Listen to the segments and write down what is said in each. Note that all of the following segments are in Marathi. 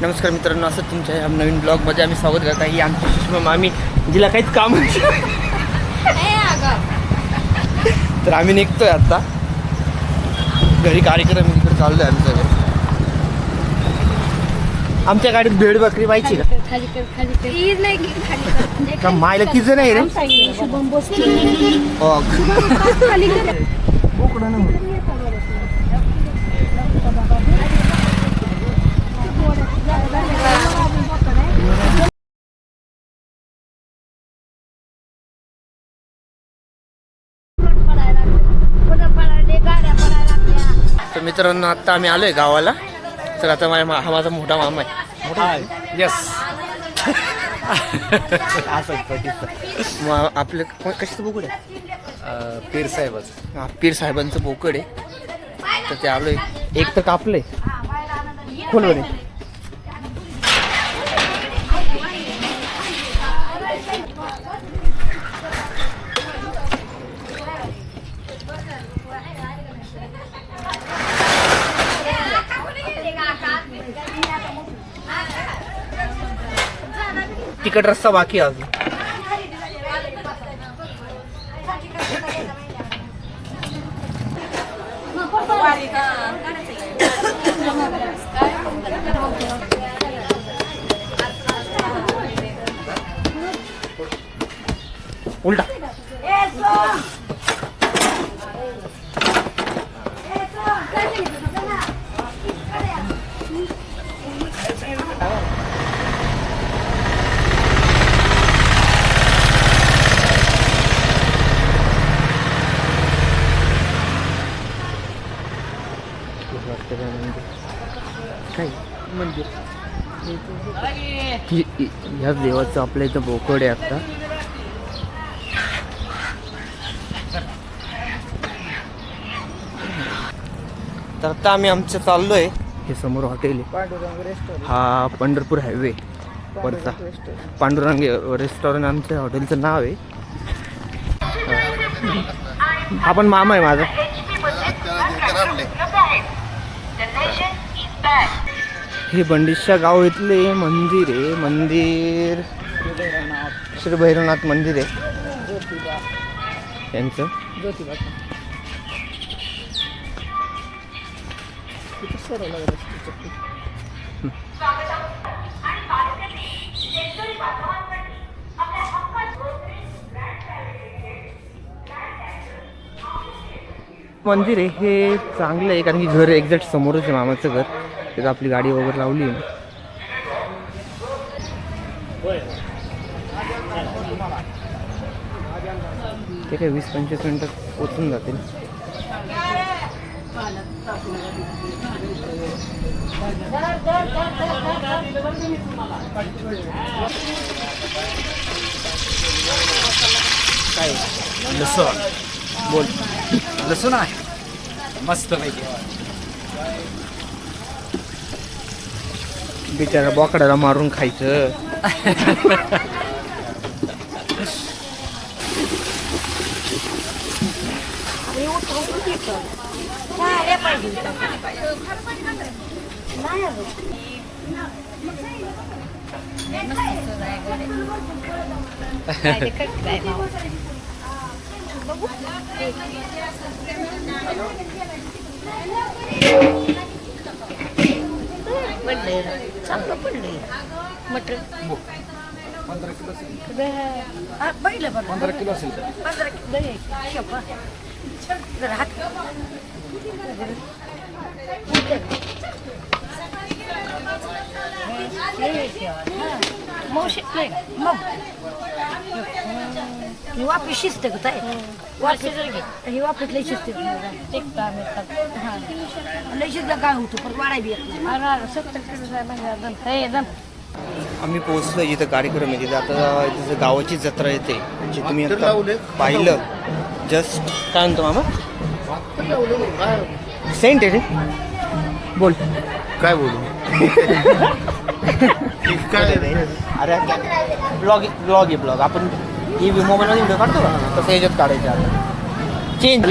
नमस्कार मित्रांनो असं तुमच्या या नवीन ब्लॉगमध्ये आम्ही स्वागत करत आहे. ही आमची सुषमा मामी जिला काहीच काम तर आम्ही निघतोय आता. घरी कार्यक्रम आहे, तिकडे चाललोय आम्ही सगळे. आमच्या गाडीत भेड बकरी पाहिजे का? खाली कर खाली कर नाही की खाली कर. का मायला किती नाही रे काय शुभम बसली हो. खाली कर तर मित्रांनो आता आम्ही आलोय गावाला. तर आता माझ्या मा- हा माझा मोठा मामा आहे. मोठा आहे? येस मग आपलं को- कशाचं बोकड आहे? पीर साहेबच. हा, पीर साहेबांचं बोकड आहे. तर ते आलोय. एक तर कापलंय. खोल बरे तिकट रस्ता बाकी अजून. उलटा काय मंदिर हि- हि- ह्या देवाचं आपल्या इथं बोकड आहे आता. तर आता आम्ही आमचं चाललोय. हे समोर हॉटेल आहे. हा पंढरपूर हायवे. वरचा. पांडुरंग रेस्टॉरंट आमच्या हॉटेलचं नाव आहे. हा. पण मामा आहे माझा. हे बंडिशा गाव इथले मंदिर आहे. मंदिर श्री भैरवनाथ मंदिर आहे. त्यांचं मंदिर आहे. हे चांगलं आहे कारण की घर एक्झॅक्ट समोरच आहे मामाचं घर. तिथं आपली गाडी वगैरे लावली. ते काय वीस पंचवीस मिनटात पोचून जातील. काय? लसूण. बोल. लसूण आहे. मस्त पैकी. बिचारा बोकडाला मारून खायचं. पडले चांगलं पडले मटर. पहिलं बरं. पंधरा किलो असेल तर. पंधरा किलो दही. आहे. शेपा. जरा हात मावशी नाही मग. ही वापी शिस्त का ताई. वापी ही वापीत लई शिस्त हां. लई शिस्त काय होतं पण वाढाय बी येत नाही. सत्तर किलो आम्ही पोहोचलो जिथं कार्यक्रम आहे तिथे आता तिथं गावाची जत्रा येते. जे तुम्ही आता पाहिलं. जस्ट काय म्हणतो मामा? सेंट आहे रे. बोल. काय बोलू? अरे ब्लॉग ब्लॉग आहे ब्लॉग आपण ही मोबाईलमध्ये व्हिडिओ काढतो का तसं याच्यात काढायचं आता चेंज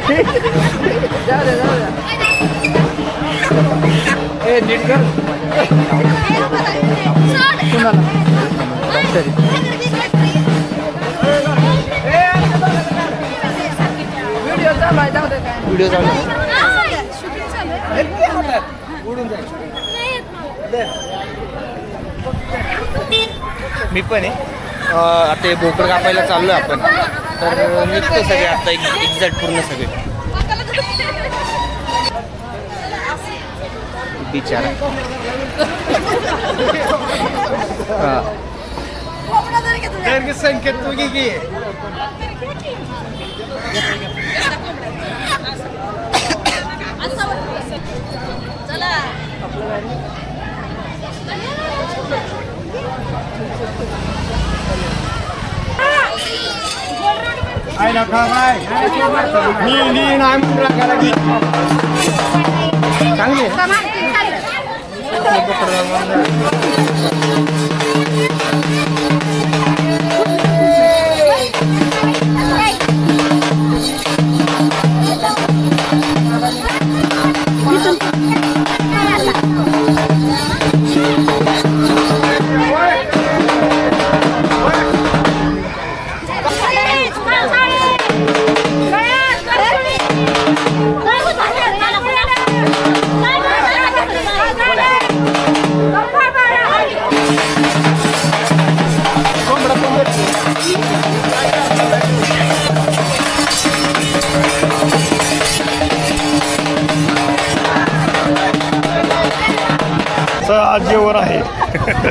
जाऊ द्या जाऊ द्या ए नीट कर कुणाला व्हिडिओ चालू आहे मी पण आहे. आता हे बोकड कापायला चाललो आहे आपण. तर निघतो सगळे आता एक एक्झॅक्ट पूर्ण सगळे. बिचारा. हा. संकेत चांगली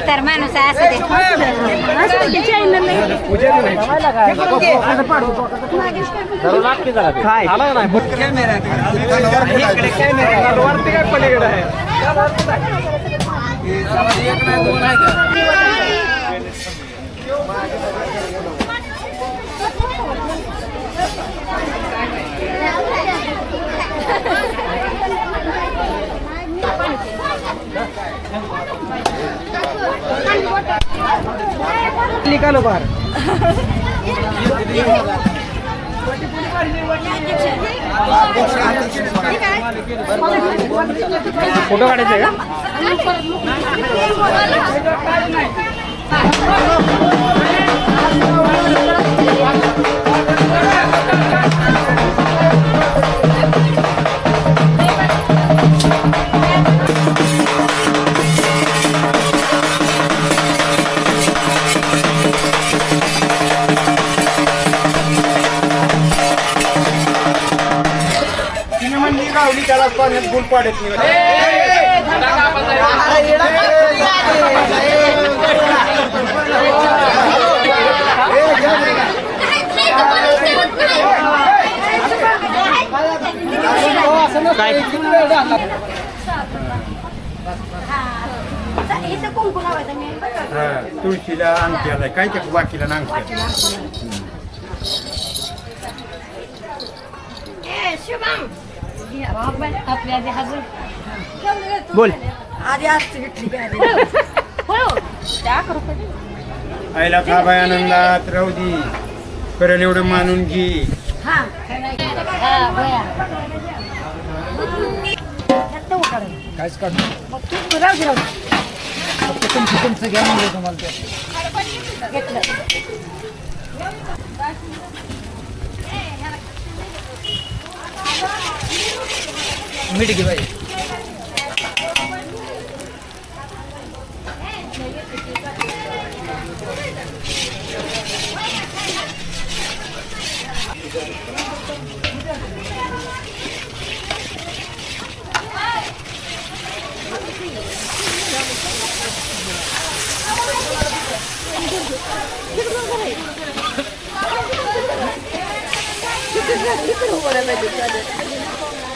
तर माणूस आहे असं काय निकालो बाहेर फोटो काढायचे आहे का? काय इथं कुंकू लावायचं मी तुळशीला अंगठ्याला काय त्या वाकीला अंगठ्या ए शुभम आपल्या आधी हजर बोल. आधी असते घेतली आईला खाबाय आनंदात राहू दे करेल एवढं मानून घे. हा. हा बया काहीच काढू मग तू राहू दे राहू दे. फक्त तुमचं तुमचं घ्या म्हणजे तुम्हाला ते. घेतलं. मीठ घे बाई पूर्ण एक बोकड एक बोकड सुक्याचं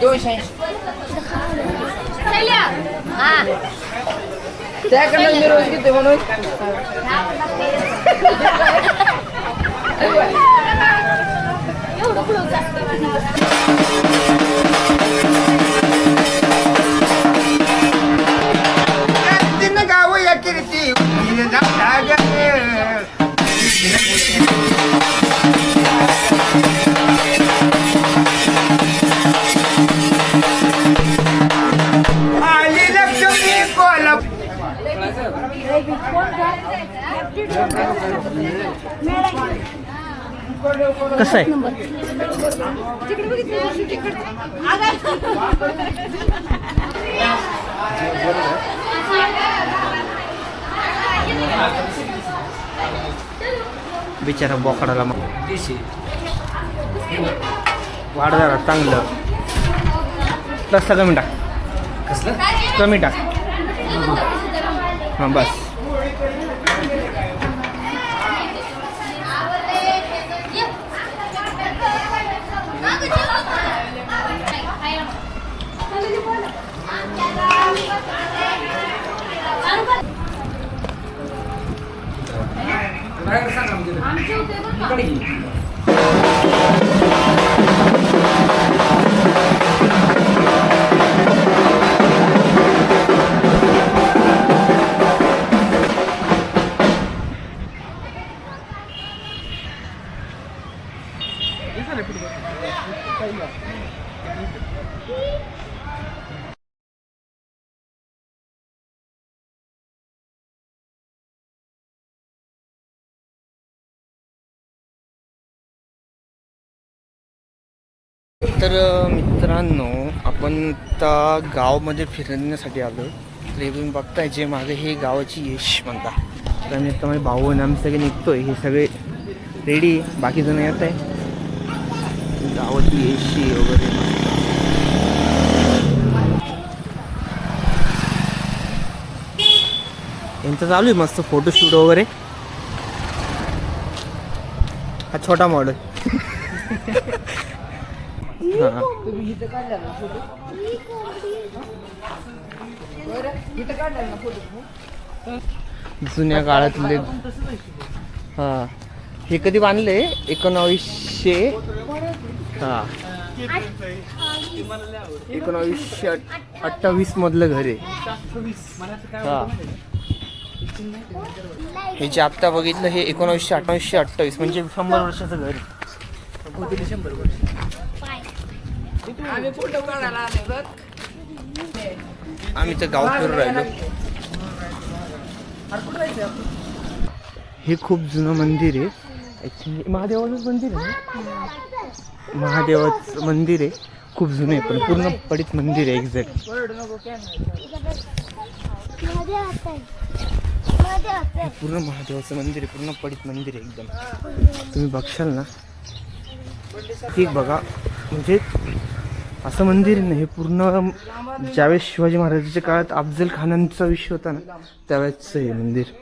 देवाचं त्याकडनं मी रोज घेते म्हणून तीन कसं आहे? बिचारा बोकडाला मग वाढ जरा चांगलं. रस्ता कमी टाक. कमी टाक. हां बस. এখানে तर मित्रांनो आपण आता गावामध्ये फिरण्यासाठी आलो. तर हे तुम्ही बघताय जे माझं हे गावाची यश म्हणता. तर मी आता माझे भाऊ आणि आम्ही सगळे निघतोय. हे सगळे रेडी बाकी जण येत आहे. गावाची यशी वगैरे यांचं चालू आहे मस्त फोटोशूट वगैरे. हा छोटा मॉडेल तुम्ही इथं काढला ना फोटो बरं इथं काढला ना फोटो जुन्या काळातले हा. हे कधी बांधले? एकोणावीसशे हा. एकोणावीसशे अठ्ठावीस मधलं घर आहे. हां. हे जे आत्ता बघितलं हे एकोणावीसशे अठ्ठावीसशे अठ्ठावीस म्हणजे शंभर वर्षाचं घर आहे. आम्ही फोटो काढायला आले बघ? आम्ही तर गाव फिरून राहिलो. अरे कुठं जायचं आपण? हे खूप जुनं मंदिर आहे. ॲक्च्युली महादेवाचंच मंदिर आहे ना? महादेवाचं मंदिर आहे. खूप जुनं आहे पण पूर्ण पडित मंदिर आहे एक्झॅक्ट वरडू नको कॅमेरा पूर्ण महादेवाचं मंदिर आहे पूर्ण पडित मंदिर आहे एकदम. तुम्ही बघशाल ना? ठीक बघा म्हणजे असं मंदिर आहे ना हे पूर्ण ज्यावेळेस शिवाजी महाराजांच्या काळात अफजल खानांचा विषय होता ना त्यावेळेस हे मंदिर.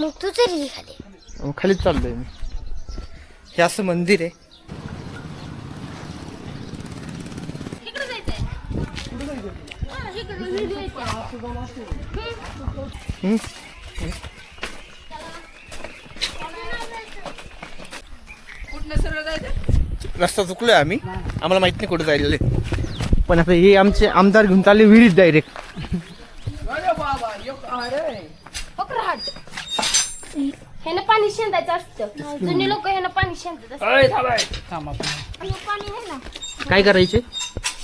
मग तू तरी खाली. खालीच चाललोय मी. हे असं मंदिर आहे. हम्म. रस्ता चुकलोय आम्ही. आम्हाला माहीत नाही कुठे जायला पण आता हे आमचे आमदार घेऊन चालले विहिरीत डायरेक्ट अरे बाबा एक अरे. ह्यानं पाणी शेंदायचं असतं. जुने लोक ह्यानं पाणी शेंदत असतात अय थांबाय थांब आपण आणि पाणी आहे ना. काय करायचे?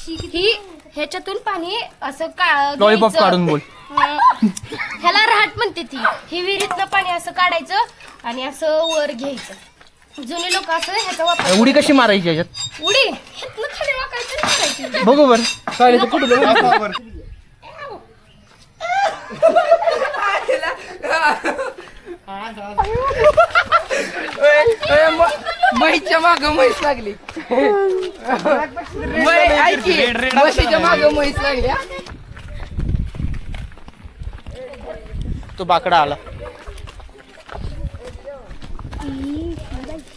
ही ह्याच्यातून पाणी असं का लॉलीपॉप घ्यायचं. काढून बोल. हं. ह्याला रहाट म्हणते ती. ही विहिरीतनं पाणी असं काढायचं आणि असं वर घ्यायचं. जुने लोक असं ह्याचा वापर उडी कशी मारायची याच्यात? उडी? ह्यातनं खाली वाकायचं आणि मारायची. बघू बरं. म्हैसच्या माग म्हैस लागली. मै- ऐक. की, म्हशीच्या माग म्हैस लागली हा. तो बाकडा आला.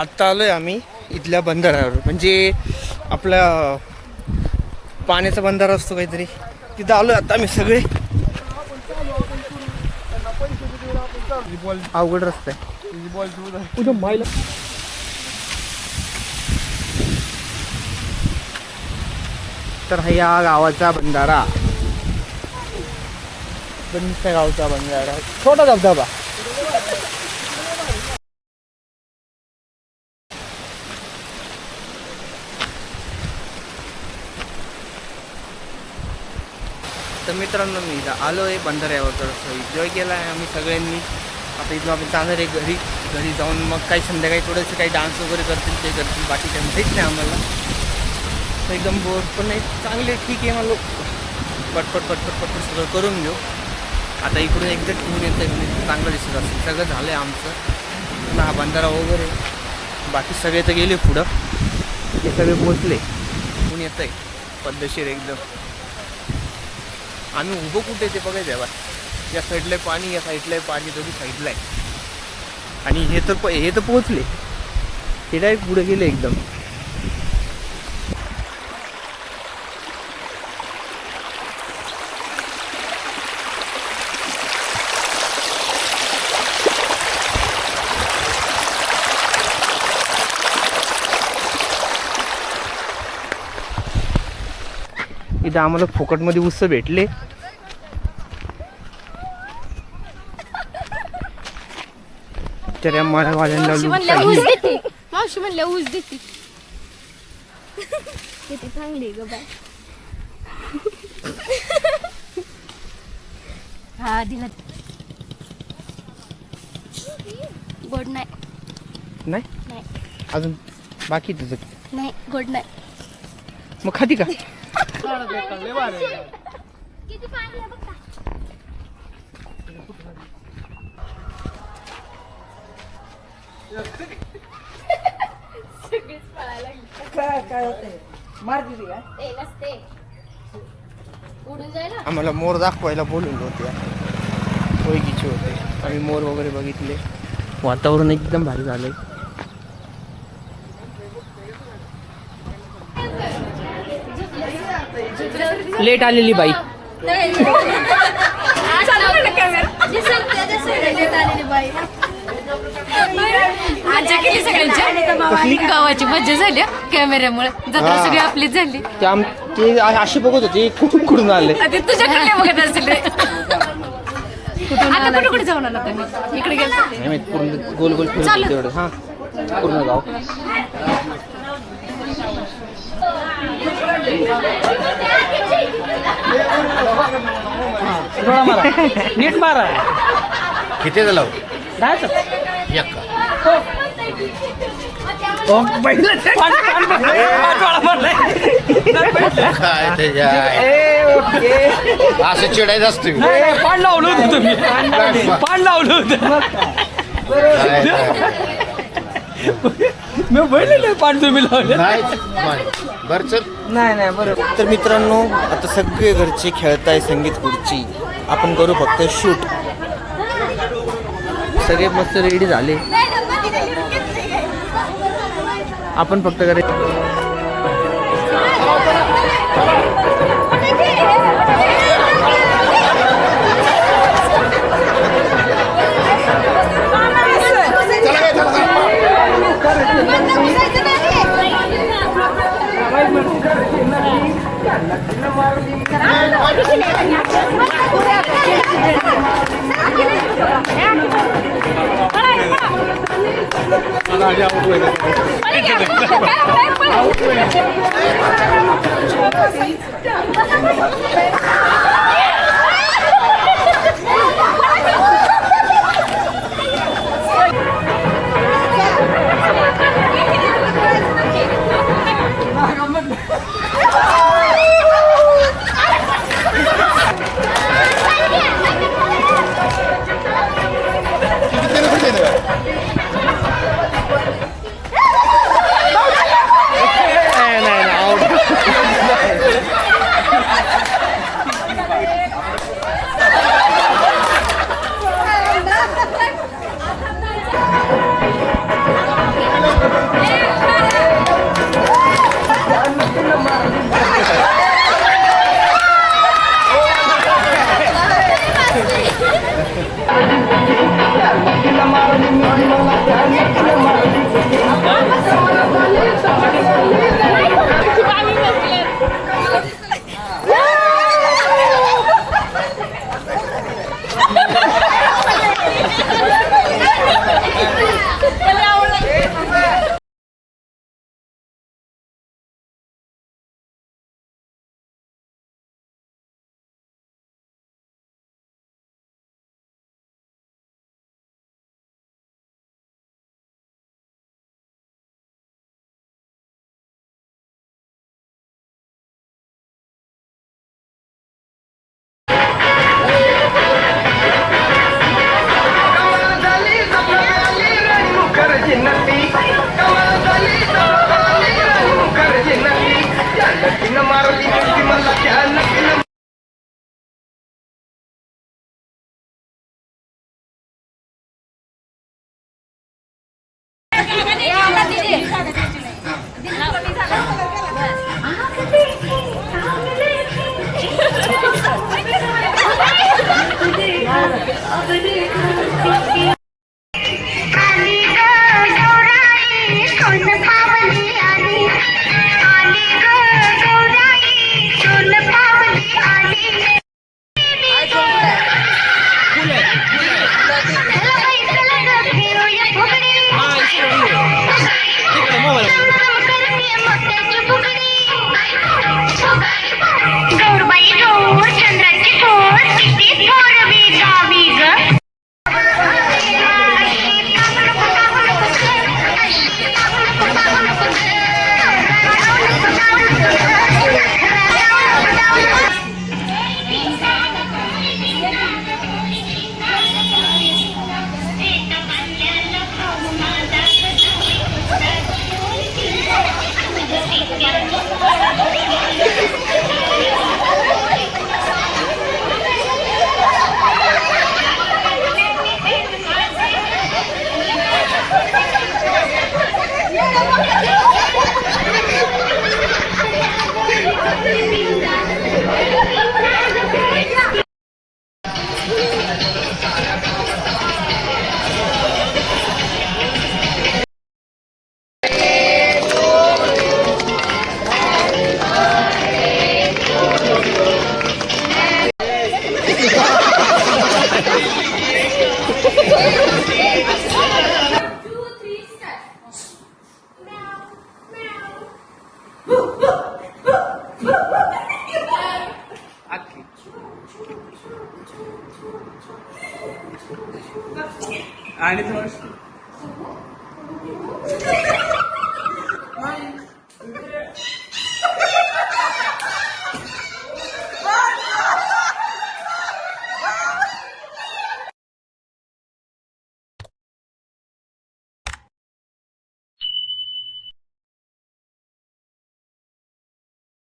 आता आलोय आम्ही इथल्या बंधाऱ्यावर म्हणजे आपला पाण्याचा बंधारा असतो काहीतरी. तिथं आलोय आता आम्ही सगळे. अवघड रस्ता आहे. तर हा या गावाचा बंधारा. गावचा बंधारा. छोटा धबधबा. मित्रांनो मी इथं आलो आहे बंधाऱ्यावर तर एन्जॉय केला आहे आम्ही सगळ्यांनी. आता इथून आपण जाणार आहे घरी. घरी जाऊन मग काही संध्याकाळी थोडंसं काही डान्स वगैरे करतील ते करतील. बाकी काही माहीत नाही आम्हाला. तर एकदम बोर पण नाही. चांगले ठीक आहे मला पटपट पटपट पटपट सगळं करून घेऊ. आता इकडून एक्झॅक्ट होऊन येतं म्हणजे चांगलं दिसत असेल. सगळं झालं आहे आमचं हा बंधारा वगैरे. बाकी सगळे तर गेले पुढं. ते सगळे पोचले. होऊन येतं आहे पद्धतशीर एकदम. आम्ही उभं कुठे ते बघायचं आहे बा. या साईडला आहे पाणी या साईडला आहे पाणी दोन्ही साईडला आहे. आणि हे तर प- हे तर पोहोचले. हे डायरेक्ट पुढे गेले एकदम. इथं आम्हाला फुकटमध्ये उत्सव भेटले. तर या. देते. मावशी म्हणल्या ऊस देते. किती चांगली ग बाय हा दिला. गोड नाही. नाही? नाही. अजून बाकी तुझं? नाही गोड नाही. मग खाती का? किती पाणी आहे बघा काय काय होतंय? मार दिली का? ए नसते. उडून जायला? आम्हाला मोर दाखवायला बोलवलं होते सोयगीचे होते. आम्ही मोर वगैरे बघितले. वातावरण एकदम भारी झालंय. लेट आलेली बाई. गावाची मज्जा झाली कॅमेऱ्यामुळे जत्रा. सगळी आपलीच झाली. ते आम ते अशी बघत होते कुठून कुठून आले? आता तुझ्याकडे बघत असेल. आता कुठे कुठे जाऊन आला तुम्ही? इकडे गेलो. नाही माहीत पूर्ण गोल गोल फिरत होते तेवढं हा पूर्ण गाव. डोळा मारा. नीट मारा. किती झालं? जायचं एक. ओ, पहिलं. हा, डोळा भरलाय. काय त्याच्या ए, ओके. असं चिडायचं असतं. पाणी लावलं होतं तुम्ही. पाणी लावलं. होतं. मी बघितलं पाणी तुम्ही लावलं. नाही. बर चल. नाही नाही बरोबर. तर मित्रांनो आता सगळे घरचे खेळताय संगीत खुर्ची. आपण करू फक्त शूट. सगळे मस्त रेडी झाले. आपण फक्त करे